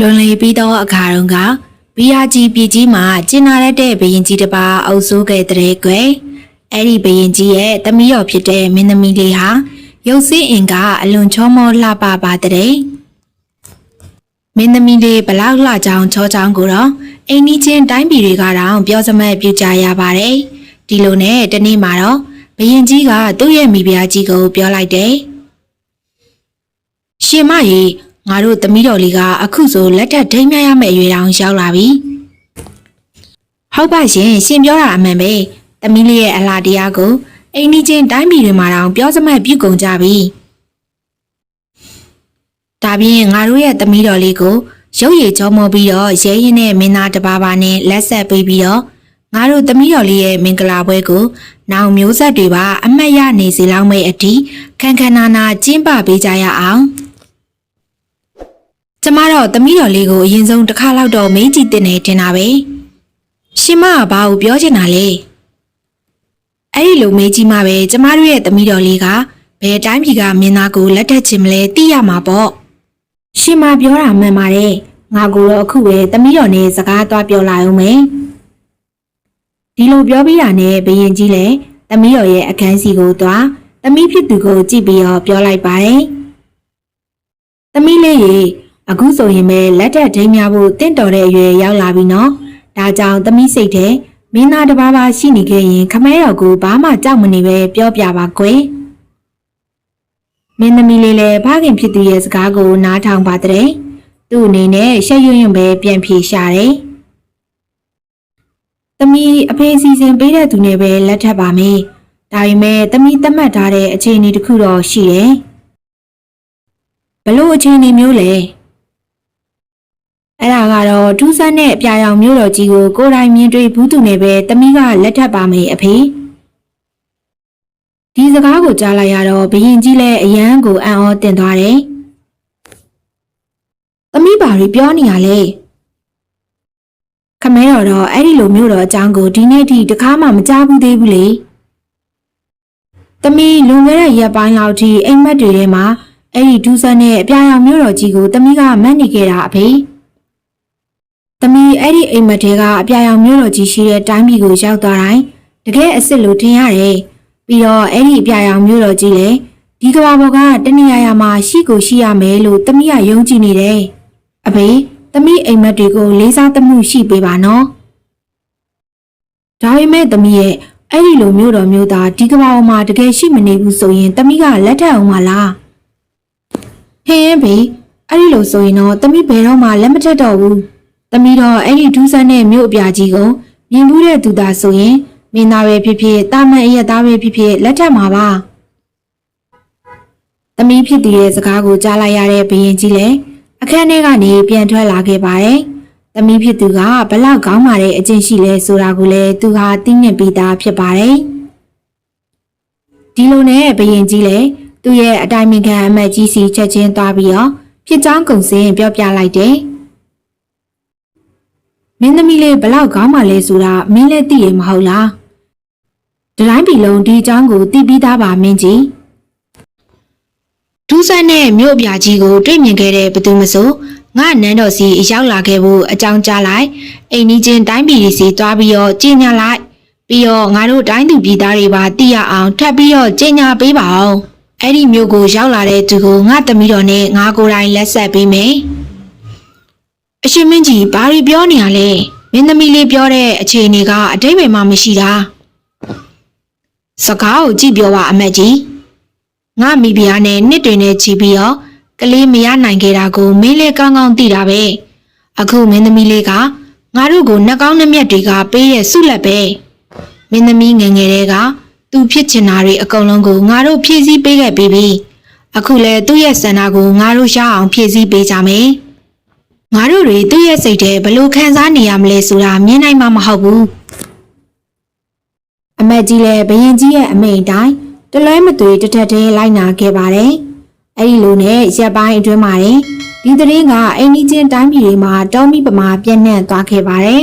လွန်လည်ပြီးသောအခါတုန်းကဘီယာကြီးပြည်ကြီးမှာကျင်းနာရတဲ့ဘရင်ကြီးတစ်ပါးအုပ်စိုးခဲ့တဲ့ကွယ်အဲ့ဒီဘရင်ကြီးရဲ့တမီးတော်ဖြစ်တဲ့မင်းသမီးလေးဟာရုပ်စင်းအင်ကအလွန်ချောမောလှပပါတဲ့မင်းသမီးလေးဘလောက်လှကြောင်ချောချောင်းကိုတော့အိမ်နီးချင်းတိုင်းပြည်တွေကတော့ပြောစမတ်ပြုကြရပါတယ်ဒီလိုနဲ့တနေ့မှာတော့ဘရင်ကြီးကသူ့ရဲ့မိဖုရားကြီးကိုပြောလိုက်တယ်ရှင်မရေ ငါတို့သမီးတော်လေးကအခုဆိုလက်ထပ်ဒိမ့်မြရမယ့်အရွယ်တောင်ရောက်လာပြီဟုတ်ပါရှင်ရှင်ပြောတာအမှန်ပဲသမီးလေးရဲ့အလားတရားကိုအိမ်နီးချင်းတိုင်းပြည်တွေမှာတောင်ပြောစမှတ်ပြုကုန်ကြပြီဒါပြင်ငါတို့ရဲ့သမီးတော်လေးကိုရုပ်ရည်ချောမောပြီးတော့ရဲရင်နဲ့မင်းသားတစ်ပါးပါနဲ့လက်ဆက်ပေးပြီးတော့ငါတို့သမီးတော်လေးရဲ့မင်္ဂလာပွဲကိုနောင်မျိုးဆက်တွေပါအမတ်ရနေစီလောက်မဲ့အထိခန်းခန်းနာနာကျင်းပပေးကြရအောင် ကျမတော့သမီးတော်လေးကိုအရင်ဆုံးတစ်ခါလောက်တော့မေးကြည့်တင်နေတင်တာပဲရှင်မကဘာကိုပြောချင်တာလဲအဲ့ဒီလိုမေးကြည့်မှပဲကျမတို့ရဲ့သမီးတော်လေးကဘယ်တိုင်းပြည်ကမင်းသားကိုလက်ထပ်ချင်မလဲသိရမှာပေါ့ရှင်မပြောတာမှန်ပါတယ်ငါကိုတော့အခုပဲသမီးတော်နဲ့စကားသွားပြောလာအောင်မယ်ဒီလိုပြောပြီးတာနဲ့ဘရင်ကြီးလည်းသမီးတော်ရဲ့အခန်းစီကိုသွားသမီးဖြစ်သူကိုကြည့်ပြီးတော့ပြောလိုက်ပါတယ်။သမီးလေးရေ အခုဆိုရင်ပဲလက်ထက်ဒိမ်းများဖို့တင့်တော်တဲ့အရွယ်ရောက်လာပြီနော်။ဒါကြောင့်သမီးစိတ်ထဲမင်းသားတစ်ပါးပါရှိနေခဲ့ရင်ခမဲတော်ကိုဘာမှကြောက်မနေပဲပြောပြပါကွယ်။မင်းသမီးလေးလည်းဖခင်ဖြစ်သူရဲ့စကားကိုနားထောင်ပါတဲ့။သူ့အနေနဲ့ရှက်ရွံ့ရွံ့ပဲပြန်ဖြေရှာတယ်။သမီးအဖေစီစဉ်ပေးတဲ့သူနဲ့ပဲလက်ထပ်ပါမယ်။ဒါပေမဲ့သမီးသတ်မှတ်ထားတဲ့အခြေအနေတစ်ခုတော့ရှိတယ်။ဘလို့အခြေအနေမျိုးလဲ အဲ့ဒါကတော့ထူးဆန်းတဲ့အပြာရောင်မျိုးတော်ကြီးကိုကိုယ်တိုင်မြင်တွေ့ဘူးသူနဲ့ပဲတမီးကလက်ထပ်ပါမယ်အဖေဒီစကားကိုကြားလိုက်ရတော့ဘရင်ကြီးလည်းအယမ်းကိုအံ့ဩတင်သွားတယ်တမီးဘာတွေပြောနေရလဲခမဲတော်တော့အဲ့ဒီလိုမျိုးတော်အကြောင်းကိုဒီနေ့ထိတခါမှမကြားဘူးသေးဘူးလေတမီးလွန်ခဲ့တဲ့ရက်ပိုင်းလောက်ထိအိမ်မက်တွေထဲမှာအဲ့ဒီဒူးဆန်းနဲ့အပြာရောင်မျိုးတော်ကြီးကိုတမီးကမတ်နေခဲ့တာအဖေ။ တမီးအဲ့ဒီအိမ်မက်ထဲကအပြာရောင်မျိုးတော်ကြီးရှိတဲ့တိုင်းပြည်ကိုရောက်သွားတိုင်းတကယ်အစ်စ်လို့ထင်ရတယ်။ပြီးတော့အဲ့ဒီအပြာရောင်မျိုးတော်ကြီးလည်းဒီကဘာပေါ်ကတနေရာရာမှာရှိကိုရှိရမယ်လို့တမီးကယုံကြည်နေတယ်။အဖေတမီးအိမ်မက်တွေကိုလေးစားသမှုရှိပေးပါနော်။ဒါပေမဲ့တမီးရဲ့အဲ့ဒီလိုမျိုးတော်မျိုးသားဒီကဘာပေါ်မှာတကယ်ရှိမနေဘူးဆိုရင်တမီးကလက်ထပ်အောင်မလား။ဟင်းရင်ဘေးအဲ့ဒီလိုဆိုရင်တော့တမိဘယ်တော့မှလက်မထက်တော့ဘူး တမိတော့အဲ့ဒီဒူးဆန်းတဲ့မြို့အပြာကြီးကိုမြင်ဘူးတဲ့သူသားဆိုရင်မင်းသားပဲဖြစ်ဖြစ်တာမန်အရက်သားပဲဖြစ်ဖြစ်လက်ထက်မှာပါတမိဖြစ်သူရဲ့စကားကိုကြားလိုက်ရတဲ့ဘရင်ကြီးလည်းအခန်းထဲကနေပြန်ထွက်လာခဲ့ပါတယ်တမိဖြစ်သူကဘလောက်ကောင်းပါတဲ့အကျင့်ရှိလဲဆိုတာကိုလည်းသူဟာသိနေပြီးသားဖြစ်ပါတယ်ဒီလိုနဲ့ဘရင်ကြီးလည်းသူ့ရဲ့အတိုင်းအခံအမတ်ကြီးစီချက်ချင်းသွားပြီးတော့ဖြစ်ချောင်းကုံစင်းပြောပြလိုက်တယ်။ မင်းသမီးလေးဘလောက်ကောင်းမှလဲဆိုတာမင်းလည်းသိရမဟုတ်လား။ဒီတိုင်းပြည်လုံးဒီအကြောင်းကိုသိပြီးသားပါမင်းကြီး။ဒူးဆန်းနဲ့မြို့အပြာကြီးကိုတွေ့မြင်ခဲ့တဲ့ဘသူမဆိုငါနန်းတော်စီရောက်လာခဲ့ဖို့အကြောင်းကြားလိုက်အိမ်နီးချင်းတိုင်းပြည်စီသွားပြီးတော့ကြီးညာလိုက်ပြီးတော့ငါတို့တိုင်းသူပြည်သားတွေပါသိရအောင်ထပ်ပြီးတော့ကြီးညာပေးပါအောင်အဲ့ဒီမျိုးကိုရောက်လာတဲ့သူကိုငါသမီးတော်နဲ့ငါကိုယ်တိုင်လက်ဆက်ပေးမယ်။ အရှင်မင်းကြီးဘာတွေပြောနေရလဲ။မင်းသမီးလေးပြောတဲ့အခြေအနေကအတိတ်ပဲမှမရှိတာ။စကားကိုကြည့်ပြောပါအမတ်ကြီး။ငါမိဖုရားနဲ့နှစ်တွေနဲ့ချီပြီးတော့ကလေးမရနိုင်ခဲ့တာကိုမင်းလည်းကောင်းကောင်းသိတာပဲ။အခုမင်းသမီးလေးကငါတို့ကိုနှကောင်းနှမျက်တွေကပေးရဲ့ဆုလက်ပဲ။မင်းသမီးငယ်ငယ်လေးကသူဖြစ်ချင်တာတွေအကုန်လုံးကိုငါတို့ဖြည့်ဆည်းပေးခဲ့ပြီးပြီအခုလဲသူ့ရဲ့စန္ဒကိုငါတို့ရအောင်ဖြည့်ဆည်းပေးကြမယ် ငါတို့တွေသူ့ရဲ့စိတ်ထဲဘလို့ခံစားနေရမလဲဆိုတာမြင်နိုင်မှာမဟုတ်ဘူးအမတ်ကြီးလည်းဘရင်ကြီးရဲ့အမိန့်အတိုင်းတလွဲမသွေတထက်ထဲလိုက်နာခဲ့ပါတယ်အဲ့ဒီလိုနဲ့ရက်ပိုင်းအတွင်းမှာတင်ဒီသတင်းကအိမ်နီးချင်းတိုင်းပြည်တွေမှာတောမိပမာပြန့်နှံ့သွားခဲ့ပါတယ်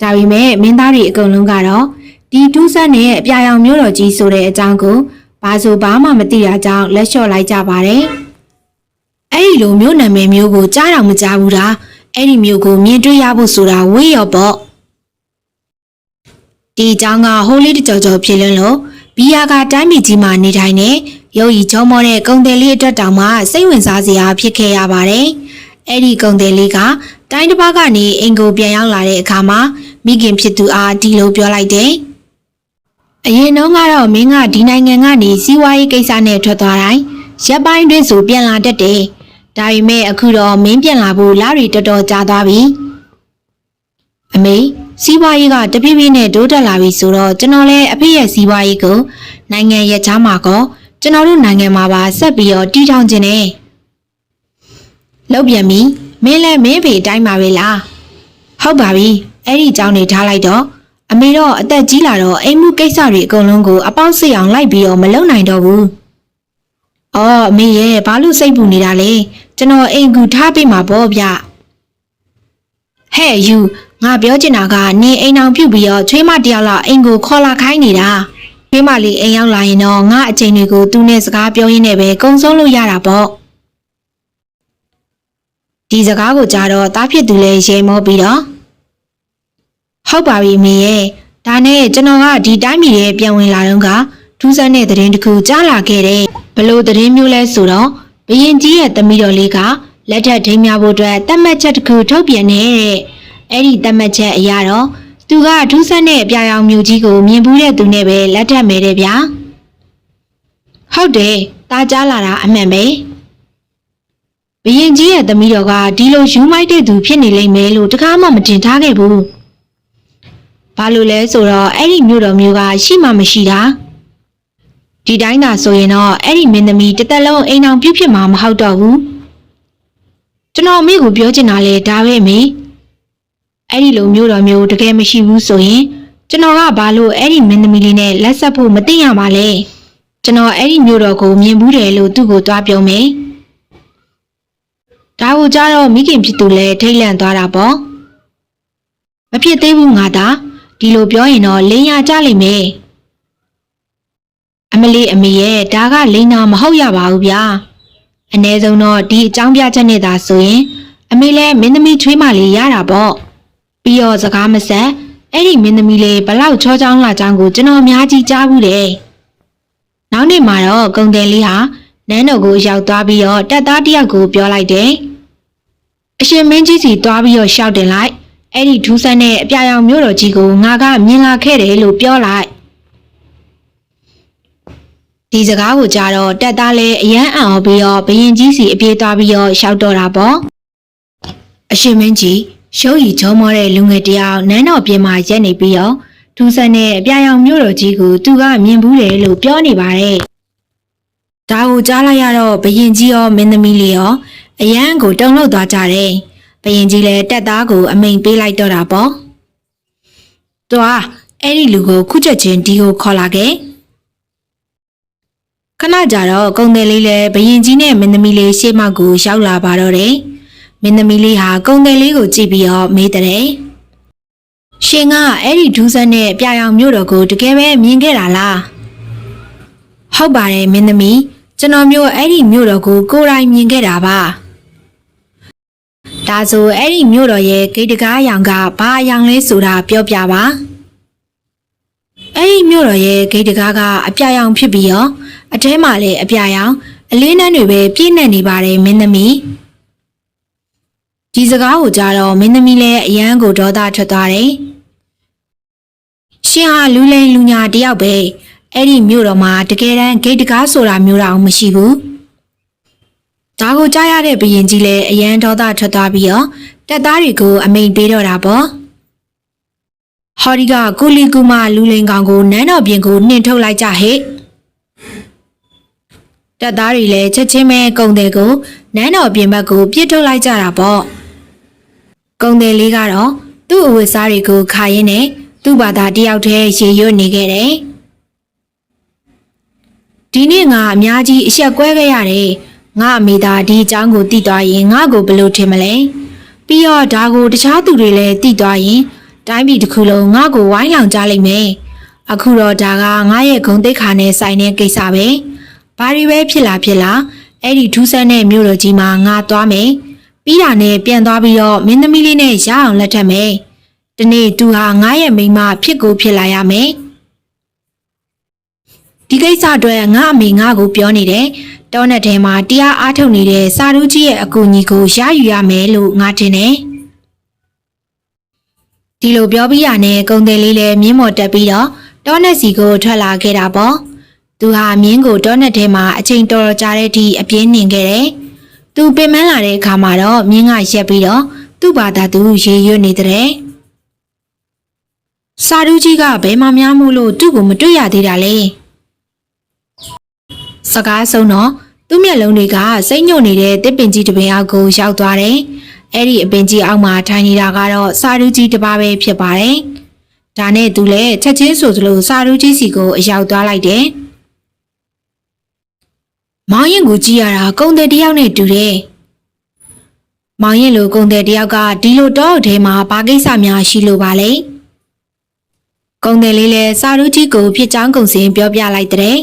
ဒါပေမဲ့မင်းသားတွေအကုန်လုံးကတော့ဒီဒူးဆန်းနဲ့အပြာရောင်မျိုးတော်ကြီးဆိုတဲ့အကြောင်းကိုဘာဆိုဘာမှမသိတာကြောင့်လက်လျှော့လိုက်ကြပါတယ် အဲ့ဒီလိုမျိုးနာမည်မျိုးကိုကြားတော့မကြားဘူးတာအဲ့ဒီမျိုးကိုမြင်တွေ့ရဖို့ဆိုတာဝေးရောပေါ့ဒီအကြောင်းကဟိုးလေးတစ်ကြော်ကြော်ဖြစ်လွန်းလို့ဘီယာကတိုင်းပြည်ကြီးမှာနေထိုင်နေရုပ်ရည်ချောမောတဲ့ကုံတယ်လေးအတွက်တောင်မှစိတ်ဝင်စားစရာဖြစ်ခဲ့ရပါတယ်အဲ့ဒီကုံတယ်လေးကတိုင်းတစ်ပါးကနေအင်ကိုပြန်ရောက်လာတဲ့အခါမှာမိခင်ဖြစ်သူအားဒီလိုပြောလိုက်တယ်အရင်တုန်းကတော့မင်းကဒီနိုင်ငံကနေစီးပွားရေးကိစ္စနဲ့ထွက်သွားတိုင်းရက်ပိုင်းတွင်းဆိုပြန်လာတတ်တယ်။ ဒါပေမဲ့အခုတော့မင်းပြန်လာဖို့လရီတော်တော်ကြာသွားပြီ။အမေစီးပွားရေးကတဖြည်းဖြည်းနဲ့တိုးတက်လာပြီဆိုတော့ကျွန်တော်လည်းအဖေရဲ့စီးပွားရေးကိုနိုင်ငံရဲ့ချားမှာကောကျွန်တော်တို့နိုင်ငံမှာပါဆက်ပြီးတော့တီးထောင်ခြင်းနဲ့လောက်ပြန်ပြီမင်းလည်းမင်းဖေအတိုင်းပါပဲလားဟုတ်ပါပြီအဲ့ဒီအကြောင်းနေထားလိုက်တော့အမေတော့အသက်ကြီးလာတော့အိမ်မှုကိစ္စတွေအကုန်လုံးကိုအပေါက်စိတ်အောင်လိုက်ပြီးတော့မလုပ်နိုင်တော့ဘူး။ အော်အမေရဲ့ဘာလို့စိတ်ပူနေတာလဲကျွန်တော်အိမ်ကူထားပေးမှာပေါ့ဗျ။ဟဲ့ယူငါပြောချင်တာကနင်အိမ်အောင်ပြုတ်ပြီးတော့ချွေးမတယောက်လောက်အိမ်ကိုခေါ်လာခိုင်းနေတာ။ချွေးမလေးအိမ်ရောက်လာရင်တော့ငါအချိန်တွေကိုသူနဲ့စကားပြောရင်းနဲ့ပဲကုံဆုံးလို့ရတာပေါ့။ဒီစကားကိုကြားတော့တားဖြစ်သူလည်းရေမောပြီးတော့ဟုတ်ပါပြီအမေရဲ့ဒါနဲ့ကျွန်တော်ကဒီတိုင်းပြည်ရဲ့ပြန်ဝင်လာတော့ကထူးဆန်းတဲ့သတင်းတစ်ခုကြားလာခဲ့တယ် ဘလို့သတင်းမျိုးလဲဆိုတော့ဘရင်ကြီးရဲ့သမီးတော်လေးကလက်ထက်ထိမ်းများဖို့အတွက်တတ်မှတ်ချက်တစ်ခုထုတ်ပြန်နေတဲ့အဲ့ဒီတတ်မှတ်ချက်အရတော့သူကထူးဆန်းတဲ့အပြာရောင်မျိုးကြီးကိုမြင်ဘူးတဲ့သူနဲ့ပဲလက်ထက်မဲတယ်ဗျာဟုတ်တယ်ตาကြားလာတာအမှန်ပဲဘရင်ကြီးရဲ့သမီးတော်ကဒီလိုယူမိုက်တဲ့သူဖြစ်နေလိမ့်မယ်လို့တကားမှမတင်ထားခဲ့ဘူးဘာလို့လဲဆိုတော့အဲ့ဒီမြို့တော်မျိုးကရှိမှမရှိတာ ဒီတိုင်းသာဆိုရင်တော့အဲ့ဒီမင်းသမီးတစ်သက်လုံးအိမ်အောင်ပြုတ်ဖြစ်မှာမဟုတ်တော့ဘူးကျွန်တော်အမေကိုပြောချင်တာလေဒါပဲမေအဲ့ဒီလိုမျိုးတော်မျိုးတကယ်မရှိဘူးဆိုရင်ကျွန်တော်ကဘာလို့အဲ့ဒီမင်းသမီးလေးနဲ့လက်ဆက်ဖို့မသိရမှာလဲကျွန်တော်အဲ့ဒီမျိုးတော်ကိုမြင်ဘူးတယ်လို့သူ့ကိုသွားပြောမယ်ဒါကိုကြတော့မိခင်ဖြစ်သူလဲထိတ်လန့်သွားတာပေါ့မဖြစ်သေးဘူးငါသာဒီလိုပြောရင်တော့လိန်ရကြလိမ့်မယ် အမလေးအမေရဲ့ဒါကလိန်နာမဟုတ်ရပါဘူးဗျာအ ਨੇ ဆုံးတော့ဒီအကြောင်းပြချက်နဲ့သာဆိုရင် အမေလည်းမင်းသမီးချွေးမလေးရတာပေါ့ပြီးတော့စကားမဆက်အဲ့ဒီမင်းသမီးလေးဘလောက်ချောချောင်းလာချောင်းကိုကျွန်တော်အများကြီးကြားဘူးတယ်နောက်နေ့မှာတော့ကုံတယ်လေးဟာနန်းတော်ကိုရောက်သွားပြီးတော့တက်သားတစ်ယောက်ကိုပြောလိုက်တယ်အရှင်မင်းကြီးစီသွားပြီးတော့ရှောက်တင်လိုက်အဲ့ဒီထူးဆန်းတဲ့အပြာရောင်မျိုးတော်ကြီးကိုငါကမြင်လာခဲ့တယ်လို့ပြောလိုက် ဒီစကားကိုကြားတော့တက်သားလဲအယမ်းအံ့ဩပြီးတော့ဘရင်ကြီးစီအပြေးသွားပြီးတော့ရှောက်တော့တာပေါ့အရှင်မင်းကြီးရုပ်ရည်ချောမောတဲ့လူငယ်တယောက်နန်းတော်ပြင်မှာရက်နေပြီးတော့ထူးဆန်းတဲ့အပြာရောင်မျိုးတော်ကြီးကိုသူကမြင်ဘူးတယ်လို့ပြောနေပါတယ်ဒါကိုကြားလိုက်ရတော့ဘရင်ကြီးရောမင်းသမီးလေးရောအယမ်းကိုတုန်လှုပ်သွားကြတယ်ဘယင်ကြီးလည်းတက်သားကိုအမိန်ပေးလိုက်တော့တာပေါ့။သွားအဲ့ဒီလူကိုခုချက်ချင်းဒီကိုခေါ်လာခဲ့။ ခဏကြာတော့ကုံတယ်လေးလည်းဘယင်ကြီးနဲ့မင်းသမီးလေးရှေ့မှောက်ကိုရောက်လာပါတော့တယ်။မင်းသမီးလေးဟာကုံတယ်လေးကိုကြည့်ပြီးတော့မေးတဲ့။ရှင်ကအဲ့ဒီဒူးဆန်းနဲ့ပြာရောင်မျိုးတော်ကိုတကယ်ပဲမြင်ခဲ့တာလား။ဟုတ်ပါတယ်မင်းသမီးကျွန်တော်မျိုးအဲ့ဒီမျိုးတော်ကိုကိုယ်တိုင်မြင်ခဲ့တာပါ။ဒါဆိုအဲ့ဒီမြို့တော်ရဲ့ဂိတ်တကားရောင်ကဘာအရောင်လဲဆိုတာပြောပြပါအဲ့ဒီမြို့တော်ရဲ့ဂိတ်တကားကအပြရောင်ဖြစ်ပြီးရော အထဲမှာလည်းအပြရောင်အလေးနှန်းတွေပဲပြည့်နေနေပါတယ်မင်းသမီးဒီစကားကိုကြားတော့မင်းသမီးလည်းအယမ်းကိုဒေါသထွက်သွားတယ်ရှင်ဟာလူလိန်လူညာတယောက်ပဲအဲ့ဒီမြို့တော်မှာတကယ်တမ်းဂိတ်တကားဆိုတာမျိုးတော့မရှိဘူးဒါကိုကြားရတဲ့ဘရင်ကြီးလည်းအရန်ဒေါသထွက်သွားပြီးတော့တက်သားတွေကိုအမိန်ပေးတော့တာပေါ့ဟော်ဒီကကူလီကူမလူလိန်ကောင်ကိုနန်းတော်ပြင်ကိုနှင်ထုတ်လိုက်ကြဟဲ့ တက်သားတွေလည်းချက်ချင်းပဲကုံတယ်ကိုနန်းတော်ပြင်ဘက်ကိုပြစ်ထုတ်လိုက်ကြတာပေါ့ကုံတယ်လေးကတော့သူ့အဝတ်စားတွေကိုခါရင်းနဲ့သူ့ဘာသာတယောက်တည်းရေရွတ်နေခဲ့တယ်ဒီနေ့ငါအများကြီးအဆက်ကွဲခဲ့ရတယ်ငါအမေသာဒီအကြောင်းကိုသိသွားရင်ငါ့ကိုဘယ်လိုထင်မလဲပြီးတော့ဒါကိုတခြားသူတွေလည်းသိသွားရင်တိုင်းပြည်တစ်ခုလုံးငါ့ကိုဝိုင်းလောင်ကြလိမ့်မယ်အခုတော့ဒါကငါရဲ့ဂုံတိတ်ခါနဲ့ဆိုင်တဲ့ကိစ္စပဲ ဘာတွေပဲဖြစ်လာဖြစ်လာအဲ့ဒီထူးဆန်းတဲ့မြို့တော်ကြီးမှာငါသွားမယ်ပြီးတာနဲ့ပြန်သွားပြီးတော့မင်းသမီးလေးနဲ့ရအောင်လက်ထပ်မယ်ဒီနေ့သူဟာငါရဲ့မိန်းမဖြစ်ကိုဖြစ်လာရမယ်ဒီကိစ္စအတွက်ငါအမေငါကိုပြောနေတယ်တောနဲ့ထဲမှာတရားအားထုတ်နေတဲ့စာရူးကြီးရဲ့အကူအညီကိုရယူရမယ်လို့ငါထင်တယ်ဒီလိုပြောပြီးရနဲ့ကုံတယ်လေးလည်းမြင်းမော်တက်ပြီးတော့တောနဲ့စီကိုထွက်လာခဲ့တာပေါ့ သူဟာမြင်းကိုတောနဲ့ထဲမှာအချိန်တော်တော်ကြာတဲ့အထိအပြင်းနှင်ခဲ့တယ်သူပင်မလာတဲ့အခါမှာတော့မြင်းကရက်ပြီးတော့သူ့ဘာသာသူရေရွတ်နေတဲ့စာရူးကြီးကဘယ်မှများမှုလို့သူ့ကိုမတွေ့ရသေးတာလဲစကားဆုံးတော့သူ့မျက်လုံးတွေကစိတ်ညွတ်နေတဲ့တစ်ပင်ကြီးတစ်ပင်အောက်ကိုရောက်သွားတယ်အဲ့ဒီအပင်ကြီးအောက်မှာထိုင်နေတာကတော့စာရူးကြီးတစ်ပါးပဲဖြစ်ပါတယ်ဒါနဲ့သူလည်းချက်ချင်းဆိုသလိုစာရူးကြီးစီကိုအရောက်သွားလိုက်တယ် မောင်ရင်ကိုကြည့်ရတာကုံတဲ့တယောက်နဲ့တူတယ်မောင်ရင်လိုကုံတဲ့တယောက်ကဒီလိုတော့ထဲမှာဘာကိစ္စများရှိလို့ပါလဲကုံတယ်လေးလည်းစာရူးကြီးကိုဖြစ်ချောင်းကုံစင်ပြောပြလိုက်တဲ့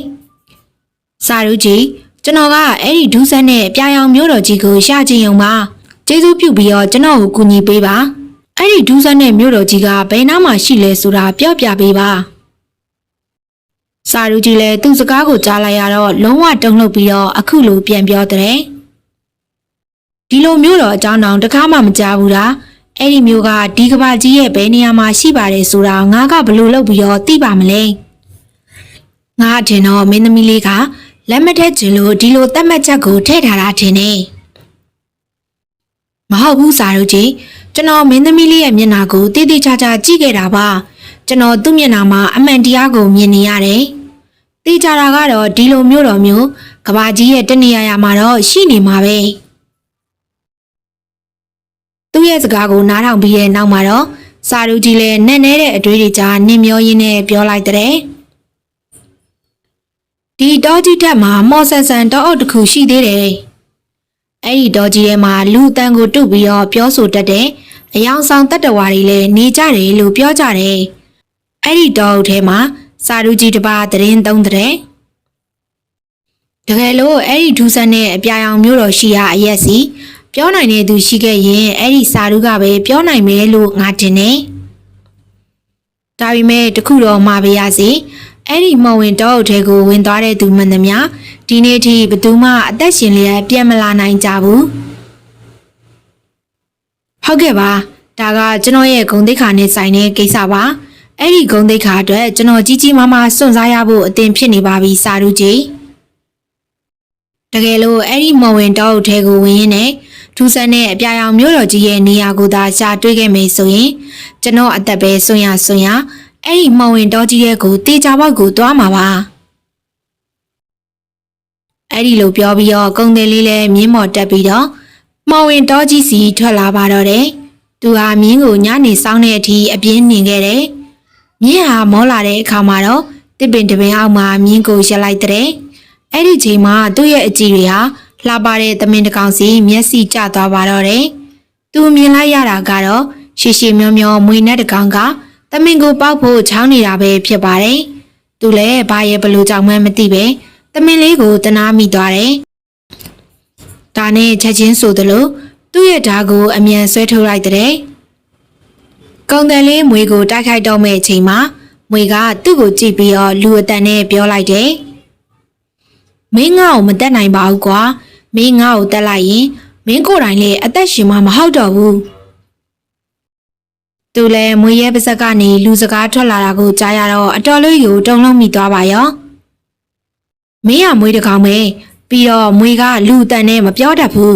စာရူးကြီးကျွန်တော်ကအဲ့ဒီဒူးဆန်းနဲ့ပြာရောင်မျိုးတော်ကြီးကိုရှာချင်ုံပါကျေးဇူးပြုပြီးတော့ကျွန်တော်ကိုကူညီပေးပါအဲ့ဒီဒူးဆန်းနဲ့မျိုးတော်ကြီးကဘယ်နားမှာရှိလဲဆိုတာပြောပြပေးပါ စာရူးကြီးလည်းသူ့စကားကိုကြားလိုက်ရတော့လုံးဝတုန်လှုပ်ပြီးတော့အခုလိုပြန်ပြောတဲ့ဒီလိုမျိုးတော်အကြောင်းတောင်တစ်ခါမှမကြားဘူးလားအဲ့ဒီမျိုးကဒီကဘာကြီးရဲ့ဘယ်နေရာမှာရှိပါတယ်ဆိုတာငါကဘယ်လိုလုပ်ပြီးတော့သိပါမလဲငါအထင်တော့မင်းသမီးလေးကလက်မထက်ချင်လို့ဒီလိုတတ်မှတ်ချက်ကိုထည့်ထားတာထင်နေမဟုတ်ဘူးစာတို့ကြီးကျွန်တော်မင်းသမီးလေးရဲ့မျက်နှာကိုတိတိကျကျကြည့်ခဲ့တာပါကျွန်တော်သူ့မျက်နှာမှာအမှန်တရားကိုမြင်နေရတယ် သိကြတာကတော့ဒီလိုမျိုးတော်မျိုးကဘာကြီးရဲ့တနေရာရာမှာတော့ရှိနေမှာပဲသူ့ရဲ့စကားကိုနားထောင်ပြီးတဲ့နောက်မှာတော့စာတို့ကြီးလည်းနဲ့နဲတဲ့အတွေးတွေကြားနင်မျောရင်းနဲ့ပြောလိုက်တဲ့ဒီတောကြီးတက်မှာမော်ဆန်ဆန်တောအုပ်တစ်ခုရှိသေးတယ်။အဲ့ဒီတောကြီးထဲမှာလူအတန်းကိုတုတ်ပြီးတော့ပြောဆိုတတ်တဲ့အယောင်ဆောင်တတ္တဝါတွေလည်းနေကြတယ်လို့ပြောကြတယ်။အဲ့ဒီတောအုပ်ထဲမှာ စာရူကြီးတစ်ပါးသတင်းသုံးတဲ့တကယ်လို့အဲ့ဒီဒူးဆန်နဲ့အပြာရောင်မျိုးတော်ရှိရအရက်စီပြောနိုင်တဲ့သူရှိခဲ့ရင်အဲ့ဒီစာရူကပဲပြောနိုင်မယ်လို့ငါတင်နေ။ဒါပေမဲ့တခုတော့မှာပါရစေ။အဲ့ဒီမဝင်တော့အုပ်ထဲကိုဝင်သွားတဲ့သူမှန်သမျှဒီနေ့ထိဘသူမှအသက်ရှင်လျက်ပြန်မလာနိုင်ကြဘူးဟုတ်ကဲ့ပါဒါကကျွန်တော်ရဲ့ဂုံတိတ်ခါနဲ့ဆိုင်တဲ့ကိစ္စပါ အဲ့ဒီဂုံတိတ်ခါအတွက်ကျွန်တော်ကြီးကြီးမားမားစွန့်စားရဖို့အသင်ဖြစ်နေပါပြီစာရူကြီးတကယ်လို့အဲ့ဒီမဝင်တော့အုပ်ထဲကိုဝင်ရင်းနဲ့ထူးဆန်းတဲ့အပြာရောင်မျိုးတော်ကြီးရဲ့နေရာကိုသာရှာတွေ့ခဲ့မယ်ဆိုရင်ကျွန်တော်အသက်ပဲစွန့်ရစွန့်ရအဲ့ဒီမောင်ဝင်တော်ကြီးရဲ့ကိုတေချာဘောက်ကိုသွားမှာပါအဲ့ဒီလိုပြောပြီးတော့ကုံတယ်လေးလည်းမြင်းမော်တက်ပြီးတော့မောင်ဝင်တော်ကြီးစီထွက်လာပါတော့တယ်သူဟာမြင်းကိုညနေစောင်းတဲ့အထိအပြင်းနှင်ခဲ့တယ် မြင်းဟာမောလာတဲ့အခါမှာတော့တစ်ပင်တပင်အောက်မှာမြင်းကိုရက်လိုက်တဲ့အဲ့ဒီချိန်မှာသူ့ရဲ့အကြည့်တွေဟာလှပတဲ့သမင်တကောင်စီမျက်စိကျသွားပါတော့တယ်သူမြင်လိုက်ရတာကတော့ရှည်ရှည်မျောမျောမွေနဲ့တကောင်ကတမင်ကိုပေါက်ဖို့ချောင်းနေတာပဲဖြစ်ပါတယ်။သူလည်းဘာရဲ့ဘလို့ကြောင့်မှမသိပဲတမင်လေးကိုတနာမိသွားတယ်။ဒါနဲ့ချက်ချင်းဆိုသလိုသူ့ရဲ့ဓာတ်ကိုအမြန်ဆွဲထုတ်လိုက်တဲ့။ ကောင်တယ်လေးမွေကိုတိုက်ခိုက်တော့မဲ့အချိန်မှာမွေကသူ့ကိုကြည့်ပြီးတော့လူအတန်နဲ့ပြောလိုက်တယ်။မင်းငါ့ကိုမတက်နိုင်ပါဘူးကွာ။မင်းငါ့ကိုတက်လိုက်ရင်မင်းကိုယ်တိုင်လည်းအသက်ရှင်မှမဟုတ်တော့ဘူး။သူလည်းမွေရဲပါဇက်ကနေလူစကားထွက်လာတာကိုကြားရတော့အတော်လေးကိုတုံလုံးမိသွားပါရောမင်းကမွေတကောင်ပဲပြီးတော့မွေကလူအတန်နဲ့မပြောတတ်ဘူး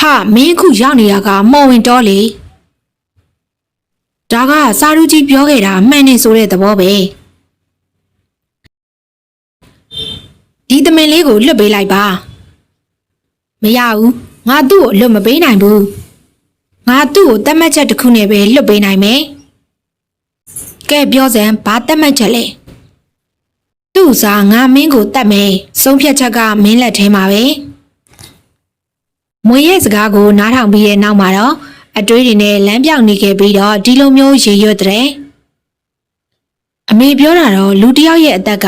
ဟာမင်းခုရောက်နေတာကမော်ဝင်တော့လေဒါကစာရူကြီးပြောခဲ့တာမှန်နေဆိုတဲ့သဘောပဲဒီသမင်လေးကိုလွတ်ပေးလိုက်ပါမရဘူးငါသူ့ကိုလွတ်မပေးနိုင်ဘူးငါသူ့ကိုတတ်မှတ်ချက်တစ်ခုနဲ့ပဲလွတ်ပေးနိုင်မယ်။ကဲပြောစမ်းဘာတတ်မှတ်ချက်လဲ။သူ့စားငါမင်းကိုတတ်မယ်။ဆုံးဖြတ်ချက်ကမင်းလက်ထဲမှာပဲ။ မွေရဲ့စကားကိုနားထောင်ပြီးရဲ့နောက်မှာတော့အတွေးတွေနဲ့လမ်းပြောင်နေခဲ့ပြီးတော့ဒီလိုမျိုးရေရွတ်တဲ့အမေပြောတာတော့လူတစ်ယောက်ရဲ့အသက်က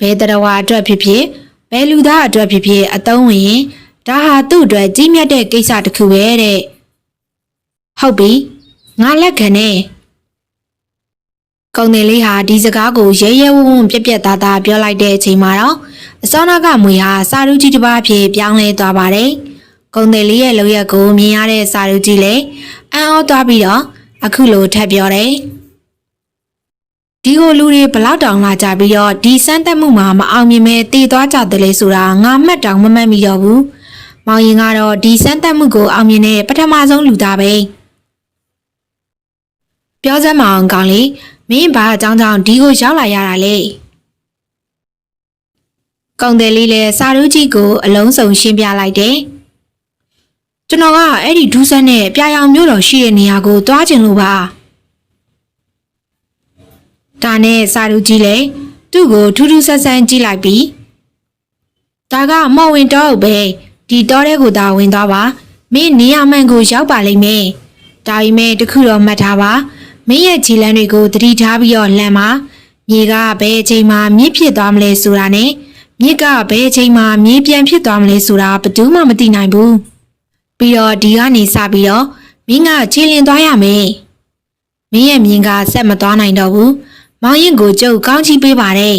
ဘယ်တရဝါအတွက်ဖြစ်ဖြစ်ဘယ်လူသားအတွက်ဖြစ်ဖြစ်အသုံးဝင်ရင်ဒါဟာသူ့အတွက်ကြီးမြတ်တဲ့ကိစ္စတစ်ခုပဲတဲ့ဟုတ်ပြီငါလက်ခံနေကောင်တယ်လေးဟာဒီစကားကိုရဲရဲဝံ့ဝံ့ပြက်ပြက်သားသားပြောလိုက်တဲ့အချိန်မှာတော့အစောနာကမွေဟာစာရုကြီးတစ်ပါးဖြစ်ပြောင်းလဲသွားပါတယ် ကောင်တယ်လေးရဲ့လောက်ရက်ကိုမြင်ရတဲ့စာရုကြီးလည်းအံ့ဩသွားပြီးတော့အခုလိုထပ်ပြောတယ်ဒီကိုလူတွေဘလောက်တောင်လာကြပြီးတော့ဒီစမ်းသက်မှုမှာမအောင်မြင်မဲတည်သွားကြတယ်လေဆိုတာငါမှတ်တောင်မမှတ်မိတော့ဘူးမောင်ရင်ကတော့ဒီစမ်းသက်မှုကိုအောင်မြင်တဲ့ပထမဆုံးလူသားပဲပြောစမ်းမအောင်ကောင်းလေမင်းဘာအကြောင်းကြောင့်ဒီကိုရောက်လာရတာလဲကောင်တယ်လေးလည်းစာရူးကြီးကိုအလုံးစုံရှင်းပြလိုက်တယ် ကျွန်တော်ကအဲ့ဒီဒူးဆန်းနဲ့ပြာရောင်မျိုးတော်ရှိတဲ့နေရာကိုသွားချင်လို့ပါဒါနဲ့စာရူးကြီးလည်းသူ့ကိုထူးထူးဆန်းဆန်းကြည့်လိုက်ပြီးဒါကမော်ဝင်တော့ပဲဒီတော့တဲ့ကိုသာဝင်သွားပါမင်းနေရာမှန်ကိုရောက်ပါလိမ့်မယ်ဒါပေမဲ့တခုတော့မှတ်ထားပါမင်းရဲ့ခြေလမ်းတွေကိုသတိထားပြီးတော့လမ်းပါမြေကဘယ်အချိန်မှမြစ်ဖြစ်သွားမလဲဆိုတာနဲ့မြစ်ကဘယ်အချိန်မှမြေပြန်ဖြစ်သွားမလဲဆိုတာဘယ်သူမှမသိနိုင်ဘူး ပြီးတော့ဒီကနေစပြီးတော့မင်းကခြေလင်သွားရမယ်မင်းရဲ့မြင်ကဆက်မသွားနိုင်တော့ဘူးမောင်ရင်ကိုကျုပ်ကောင်းချီးပေးပါတယ်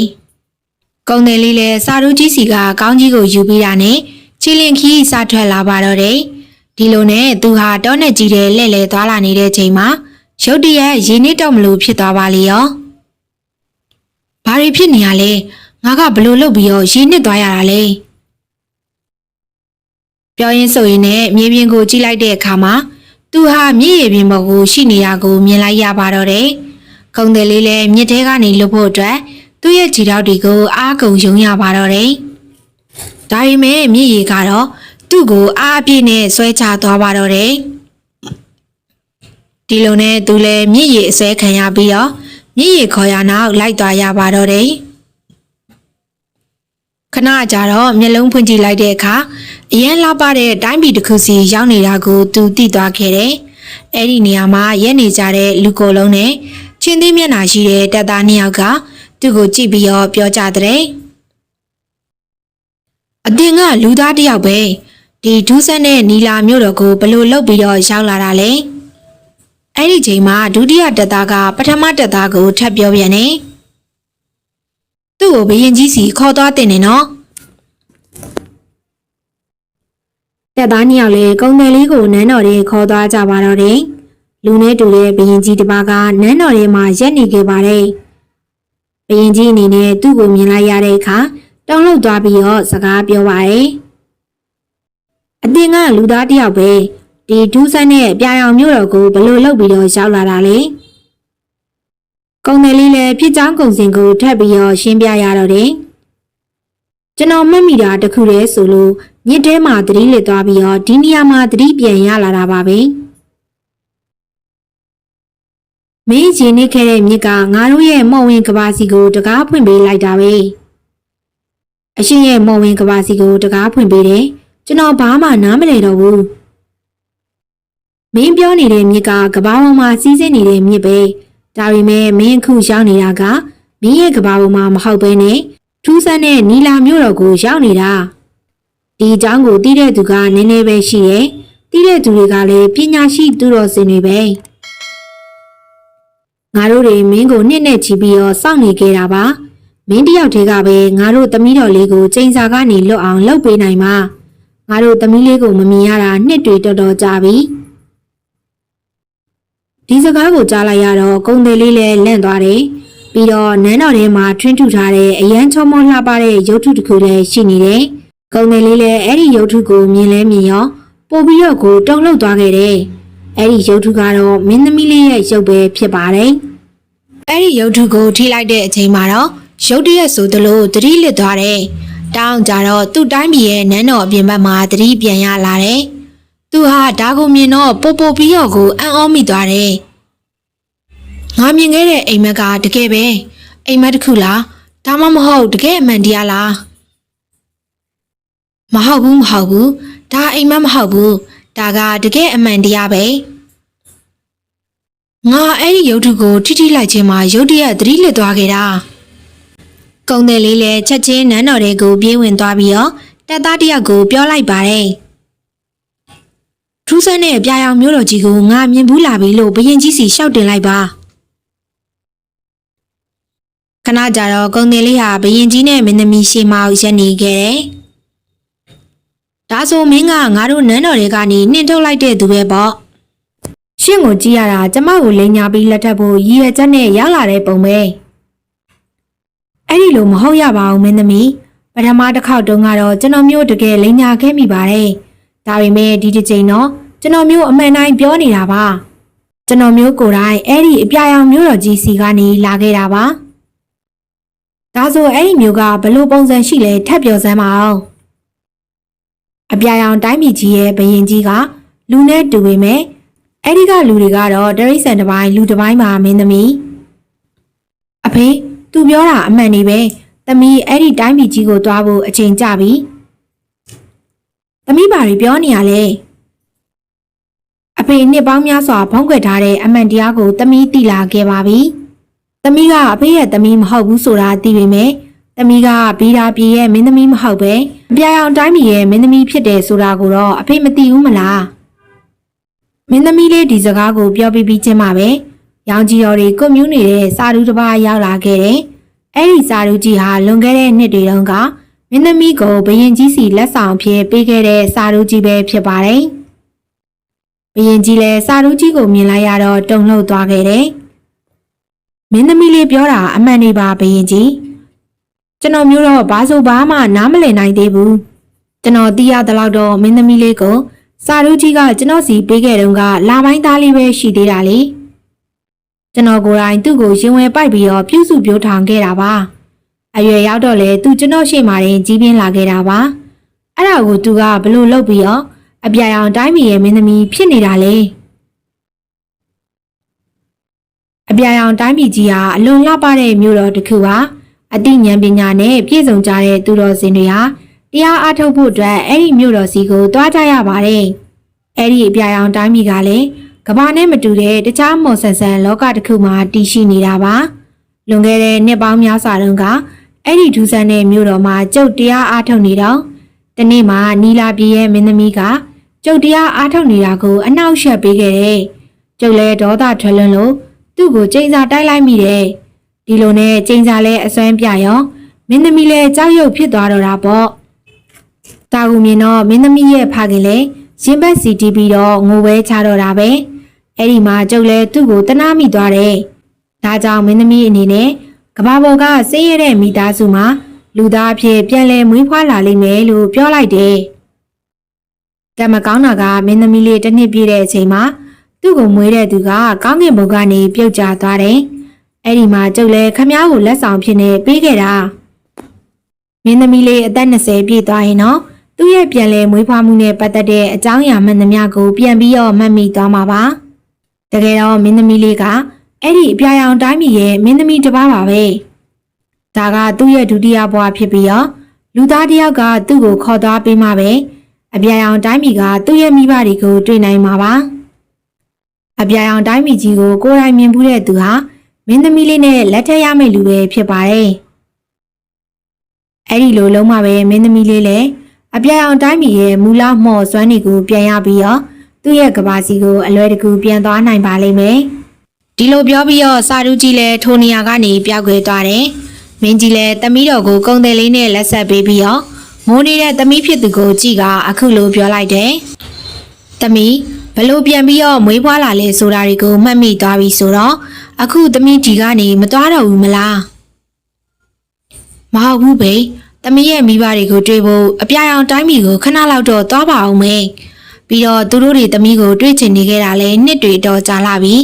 ကုံတယ်လေးလည်းစာရူးကြီးစီကကောင်းကြီးကိုယူပြီးတာနဲ့ခြေလင်ခီးစထွက်လာပါတော့တယ်ဒီလိုနဲ့သူဟာတောနဲ့ကြီးတဲ့လှဲ့လေသွားလာနေတဲ့ချိန်မှာရုတ်တရက်ရင်းနှီးတော့မလို့ဖြစ်သွားပါလေရော။ဘာတွေဖြစ်နေရလဲ။ငါကဘလို့လုပ်ပြီးတော့ရင်းနှီးသွားရတာလဲ။ ပြောရင်းဆိုရင်နဲ့မြေပြင်ကိုကြည့်လိုက်တဲ့အခါမှာသူဟာမြည်ရည်ပြင်ပေါ်ကိုရှိနေတာကိုမြင်လိုက်ရပါတော့တယ်။ကုံတယ်လေးလည်းမြစ်ထဲကနေလွတ်ဖို့အတွက်သူ့ရဲ့ခြေထောက်တွေကိုအားကုန်ယုံရပါတော့တယ်။ဒါပေမဲ့မြည်ရည်ကတော့သူ့ကိုအားအပြည့်နဲ့ဆွဲချသွားပါတော့တယ်။ဒီလိုနဲ့သူလည်းမြင့်ရည်အစဲခံရပြီးတော့မြင့်ရည်ခေါ်ရနောက်လိုက်သွားရပါတော့တယ် ခဏကြာတော့မျက်လုံးဖွင့်ကြည့်လိုက်တဲ့အခါအရန်လှပတဲ့တိုင်းပြည်တစ်ခုစီရောက်နေတာကိုသူသိသွားခဲ့တယ်။အဲ့ဒီနေရာမှာရက်နေကြတဲ့လူကိုယ်လုံးနဲ့ချင်းသေးမျက်နှာရှိတဲ့တပ်သားနှစ်ယောက်ကသူ့ကိုကြည့်ပြီးတော့ပြောကြတဲ့။အတင်ကလူသားတစ်ယောက်ပဲဒီဒူးဆက်နဲ့နီလာမျိုးတော်ကိုဘလို့လှုပ်ပြီးတော့ရောက်လာတာလဲ။အဲ့ဒီချိန်မှာဒုတိယတပ်သားကပထမတပ်သားကိုထပ်ပြောပြန်နေ သူ့ကိုဘရင်ကြီးစီခေါ်သွားတင်နေနော်တပ်သားနှစ်ယောက်လည်းကုံတယ်လေးကိုနန်းတော်ထဲခေါ်သွားကြပါတော့တယ်လူနဲ့တူတဲ့ဘရင်ကြီးတစ်ပါးကနန်းတော်ထဲမှာရက်နေခဲ့ပါတယ်ဘရင်ကြီးအနေနဲ့သူ့ကိုမြင်လိုက်ရတဲ့အခါတောင်းလို့သွားပြီးတော့စကားပြောပါတယ်အတင်ကလူသားတစ်ယောက်ပဲဒီဒူးဆန်းနဲ့ပြာရောင်မျိုးတော်ကိုဘလို့လောက်ပြီးတော့ရောက်လာတာလဲ ကုံတယ်လေးလည်းဖြစ်ချောင်းကုံစင်ကိုထပ်ပြီးတော့ရှင်းပြရတော့တယ်ကျွန်တော်မှတ်မိတာတခုတည်းဆိုလို့မြစ်ထဲမှာသတိလစ်သွားပြီးတော့ဒီနေရာမှာသတိပြန်ရလာတာပါပဲမင်းရှင်နေခဲ့တဲ့မြစ်ကငါတို့ရဲ့မော်ဝင်ကဘာစီကိုတကားဖွင့်ပေးလိုက်တာပဲအရှင်ရဲ့မော်ဝင်ကဘာစီကိုတကားဖွင့်ပေးတယ်ကျွန်တော်ဘာမှနားမလည်တော့ဘူးမင်းပြောနေတဲ့မြစ်ကကဘာပေါ်မှာစီးဆင်းနေတဲ့မြစ်ပဲ ဒါပေမဲ့မင်းအခုရောက်နေတာကမင်းရဲ့ကဘာပေါ်မှာမဟုတ်ဘဲနဲ့ထူးဆန်းတဲ့နီလာမျိုးတော်ကိုရောက်နေတာဒီအကြောင်းကိုသိတဲ့သူကနည်းနည်းပဲရှိတယ်သိတဲ့သူတွေကလည်းပညာရှိသူတော်စင်တွေပဲငါတို့တွေမင်းကိုနှစ်နဲ့ချီပြီးတော့စောင့်နေခဲ့တာပါမင်းတယောက်တည်းကပဲငါတို့သမီးတော်လေးကိုချိန်စာကနေလွတ်အောင်လုပ်ပေးနိုင်မှာငါတို့သမီးလေးကိုမမြင်ရတာနှစ်တွေတော်တော်ကြာပြီ ဒီစကားကိုကြားလိုက်ရတော့ကုံတယ်လေးလည်းလန့်သွားတယ်။ပြီးတော့နန်းတော်ထဲမှာထွင်းထုထားတဲ့အရန်ချောမောလှပတဲ့ရုပ်ထုတစ်ခုလည်းရှိနေတယ်။ကုံတယ်လေးလည်းအဲ့ဒီရုပ်ထုကိုမြင်လဲမြင်ရောပို့ပြီးတော့ကိုတုံ့လှုပ်သွားခဲ့တယ်။အဲ့ဒီရုပ်ထုကတော့မင်းသမီးလေးရဲ့ရုပ်ပဲဖြစ်ပါတယ်။အဲ့ဒီရုပ်ထုကိုထိလိုက်တဲ့အချိန်မှာတော့ရုပ်တရက်ဆိုသလိုသတိလစ်သွားတယ်။တောင်းကြတော့သူ့တိုင်းပြည်ရဲ့နန်းတော်အပြင်ဘက်မှာသတိပြန်ရလာတယ်။ သူဟာဒါကိုမြင်တော့ပိုပိုပြီးတော့ကိုအံ့ဩမိသွားတယ်။ငါမြင်ခဲ့တဲ့အိမ်မက်ကတကယ်ပဲအိမ်မက်တစ်ခုလားဒါမှမဟုတ်တကယ်အမှန်တရားလားမဟုတ်ဘူးမဟုတ်ဘူးဒါအိမ်မက်မဟုတ်ဘူးဒါကတကယ်အမှန်တရားပဲငါအဲ့ဒီရုပ်ထုကိုထိထိလိုက်ခြင်းမှာရုပ်တရက်သတိလစ်သွားခဲ့တာကုံတယ်လေးလည်းချက်ချင်းနန်းတော်တွေကိုပြေးဝင်သွားပြီးတော့တက်သားတစ်ယောက်ကိုပြောလိုက်ပါတယ် ထူးဆန်းတဲ့ပြာရောင်မျိုးတော်ကြီးကိုငါမြင်ဘူးလာပြီလို့ဘရင်ကြီးစီရှောက်တင်လိုက်ပါခဏကြာတော့ကုံတယ်လေးဟာဘရင်ကြီးနဲ့မင်းသမီးရှေမောက်ရက်နေခဲ့တယ်ဒါဆိုမင်းကငါတို့နန်းတော်တွေကနေနှင်ထုတ်လိုက်တဲ့သူပဲပေါ့ရှင့်ကိုကြည့်ရတာကျမကိုလိန်ညာပြီးလက်ထပ်ဖို့ရည်ရွယ်ချက်နဲ့ရောက်လာတဲ့ပုံပဲအဲ့ဒီလိုမဟုတ်ရပါဘူးမင်းသမီးပထမတစ်ခေါက်တုန်းကတော့ကျွန်တော်မျိုးတကယ်လိန်ညာခဲ့မိပါတယ် ဒါပေမဲ့ဒီတစ်ချိန်တော့ကျွန်တော်မျိုးအမှန်တိုင်းပြောနေတာပါကျွန်တော်မျိုးကိုယ်တိုင်အဲ့ဒီအပြာရောင်မျိုးတော်ကြီးစီကနေလာခဲ့တာပါဒါဆိုအဲ့ဒီမျိုးကဘယ်လိုပုံစံရှိလဲထပ်ပြောစမ်းပါအောင်အပြာရောင်တိုင်းပြည်ကြီးရဲ့ဘရင်ကြီးကလူနဲ့တူပေမဲ့အဲ့ဒီကလူတွေကတော့တရိษံတစ်ပိုင်းလူတစ်ပိုင်းပါမင်းသမီးအဖေသူပြောတာအမှန်နေပဲသမီးအဲ့ဒီတိုင်းပြည်ကြီးကိုသွားဖို့အချိန်ကြပြီ သမီးဘာတွေပြောနေရလဲအဖေနှစ်ပေါင်းများစွာဖုံးကွယ်ထားတဲ့အမှန်တရားကိုသမီးသိလာခဲ့ပါပြီသမီးကအဖေရဲ့သမီးမဟုတ်ဘူးဆိုတာသိပေမဲ့သမီးကဘီရာပြည်ရဲ့မင်းသမီးမဟုတ်ပဲအပြာရောင်တိုင်းပြည်ရဲ့မင်းသမီးဖြစ်တယ်ဆိုတာကိုတော့အဖေမသိဘူးမလားမင်းသမီးလေးဒီစကားကိုပြောပြပြီးချင်းမှာပဲရောင်ကြီးတော်တွေကိုမြူးနေတဲ့စာရူတစ်ပါးရောက်လာခဲ့တယ်အဲ့ဒီစာရူကြီးဟာလွန်ခဲ့တဲ့နှစ်တွေတုန်းက မင်းသမီးကိုဘရင်ကြီးစီလက်ဆောင်ဖြစ်ပေးခဲ့တဲ့စာရူကြီးပဲဖြစ်ပါတယ်ဘရင်ကြီးလည်းစာရူကြီးကိုမြင်လိုက်ရတော့တုန်လှုပ်သွားခဲ့တယ်မင်းသမီးလေးပြောတာအမှန်နေပါဘရင်ကြီးကျွန်တော်မျိုးတော့ဘာဆိုဘာမှနားမလည်နိုင်သေးဘူးကျွန်တော်သိရသလောက်တော့မင်းသမီးလေးကိုစာရူးကြီးကကျွန်တော်စီပေးခဲ့တုန်းကလာပိုင်းသားလေးပဲရှိသေးတာလေကျွန်တော်ကိုယ်တိုင်သူ့ကိုရင်ဝယ်ပိုက်ပြီးတော့ပြုစုပြောထောင်ခဲ့တာပါ အရွယ်ရောက်တော့လေသူကျွန်တော်ရှေ့မှာတင်ကြီးပြင်းလာခဲ့တာပါအဲ့ဒါကိုသူကဘလို့လုပ်ပြီးတော့အပြာရောင်တိုင်းပြည်ရဲ့မင်းသမီးဖြစ်နေတာလေအပြာရောင်တိုင်းပြည်ကြီးဟာအလွန်လှပတဲ့မြို့တော်တစ်ခုပါအသိဉာဏ်ပညာနဲ့ပြည့်စုံကြတဲ့သူတော်စင်တွေဟာတရားအားထုတ်ဖို့အတွက်အဲ့ဒီမြို့တော်စီကိုတွားကြရပါတယ်။အဲ့ဒီအပြာရောင်တိုင်းပြည်ကလည်းကဘာနဲ့မတူတဲ့တခြားမော်ဆန်ဆန်လောကတစ်ခုမှာတည်ရှိနေတာပါ။လွန်ခဲ့တဲ့နှစ်ပေါင်းများစွာတုန်းက အဲ့ဒီဒူဆန်တဲ့မြို့တော်မှာကျုပ်တရားအားထုတ်နေတော့တနေ့မှနီလာပြည်ရဲ့မင်းသမီးကကျုပ်တရားအားထုတ်နေတာကိုအနှောက်အယှက်ပေးခဲ့တယ်။ကျုပ်လည်းဒေါသထွက်လွန်းလို့သူ့ကိုကြိမ်စာတိုက်လိုက်မိတယ်။ဒီလိုနဲ့ကျင်းစာလဲအစွမ်းပြရောမင်းသမီးလဲကြောက်ရွံ့ဖြစ်သွားတော့တာပေါ့တာကူမြင်တော့မင်းသမီးရဲ့ဖခင်လဲရင်ဘက်စီတီးပြီးတော့ငိုပဲချတော့တာပဲအဲ့ဒီမှာကျုပ်လဲသူ့ကိုတနာမိသွားတယ်ဒါကြောင့်မင်းသမီးအနေနဲ့ ကဘာပေါ်ကစေးရတဲ့မိသားစုမှာလူသားအဖြစ်ပြန်လဲမွေးဖွားလာလိမ့်မယ်လို့ပြောလိုက်တယ်ကံမကောင်းတာကမင်းသမီးလေးတစ်နှစ်ပြည့်တဲ့အချိန်မှာသူ့ကိုမွေးတဲ့သူကကောင်းကင်ဘုံကနေပြုတ်ကျသွားတယ်အဲ့ဒီမှာကျုပ်လည်းခမားကိုလက်ဆောင်ဖြစ်နေပေးခဲ့တာမင်းသမီးလေးအသက်20ပြည့်သွားရင်တော့သူ့ရဲ့ပြန်လဲမွေးဖွားမှုနဲ့ပတ်သက်တဲ့အကြောင်းအရာမှန်သမျှကိုပြန်ပြီးတော့မှတ်မိသွားမှာပါတကယ်တော့မင်းသမီးလေးက အဲ့ဒီအပြာရောင်တိုင်းပြည်ရဲ့မင်းသမီးတစ်ပါးပါပဲဒါကသူ့ရဲ့ဒုတိယဘဝဖြစ်ပြီးတော့လူသားတစ်ယောက်ကသူ့ကိုခေါ်သွားပေးမှပဲအပြာရောင်တိုင်းပြည်ကသူ့ရဲ့မိဘတွေကိုတွေ့နိုင်မှာပါအပြာရောင်တိုင်းပြည်ကြီးကိုကိုယ်တိုင်မြင်မှုတဲ့သူဟာမင်းသမီးလေးနဲ့လက်ထပ်ရမယ့်လူပဲဖြစ်ပါတယ်။အဲ့ဒီလိုလုံးမပဲမင်းသမီးလေးလည်းအပြာရောင်တိုင်းပြည်ရဲ့မူလမှော်စွမ်းတွေကိုပြန်ရပြီးတော့သူ့ရဲ့ကဘာစီကိုအလွယ်တကူပြန်သွားနိုင်ပါလိမ့်မယ်။ ဒီလိုပြောပြီးတော့စာရူးကြီးလည်းထိုနေရာကနေပြောက်ခွေသွားတယ်။မင်းကြီးလည်းသမီးတော်ကိုကုံတယ်လေးနဲ့လက်ဆက်ပေးပြီးတော့မိုးနေတဲ့သမီးဖြစ်သူကိုကြည့်ကအခုလိုပြောလိုက်တယ်။သမီးဘလို့ပြန်ပြီးတော့မွေးဖွားလာလဲဆိုတာတွေကိုမှတ်မိသွားပြီဆိုတော့အခုသမီးဒီကနေမသွားတော့ဘူးမလားမဟုတ်ဘူးဘေးသမီးရဲ့မိဘတွေကိုတွေ့ဖို့အပြာရောင်တိုင်းပြည်ကိုခဏလောက်တော့သွားပါအောင်မေပြီးတော့သူတို့တွေသမီးကိုတွေ့ချင်နေခဲ့တာလဲနှစ်တွေတော့ကြာလာပြီ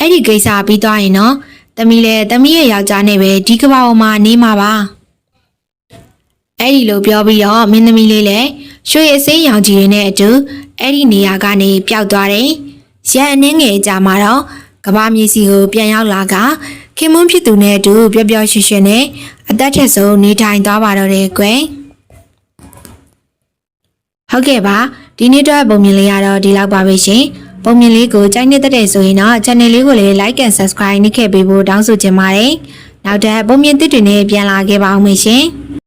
အဲ့ဒီကိစ္စပြီးသွားရင်တော့သမီးလည်းသမီးရဲ့ယောက်ျားနဲ့ပဲဒီကဘာပေါ်မှာနေမှာပါအဲ့ဒီလိုပြောပြီးတော့မင်းသမီးလေးလည်းရွှေအစိမ်းရောင်ကြီးတွေနဲ့အတူအဲ့ဒီနေရာကနေပျောက်သွားတယ်ရန်အနှင်းငယ်ကြာမှာတော့ကဘာမြေစီကိုပြန်ရောက်လာကခင်မွန်းဖြစ်သူနဲ့အတူပျော်ပျော်ရွှင်ရွှင်နဲ့အသက်ထက်ဆုံးနေထိုင်သွားပါတော့တယ်ကွယ်ဟုတ်ကဲ့ပါဒီနေ့တော့ပုံမြင်လေးရတော့ဒီလောက်ပါပဲရှင် ပုံမြင်လေးကိုကြိုက်နေတဲ့တဲ့ဆိုရင်တော့ channel လေးကိုလည်း like and subscribe နှိပ်ခဲ့ပေးဖို့တောင်းဆိုချင်ပါတယ်နောက်ထပ်ပုံမြင့်သစ်တွေနဲ့ပြန်လာခဲ့ပါအောင်မရှင်။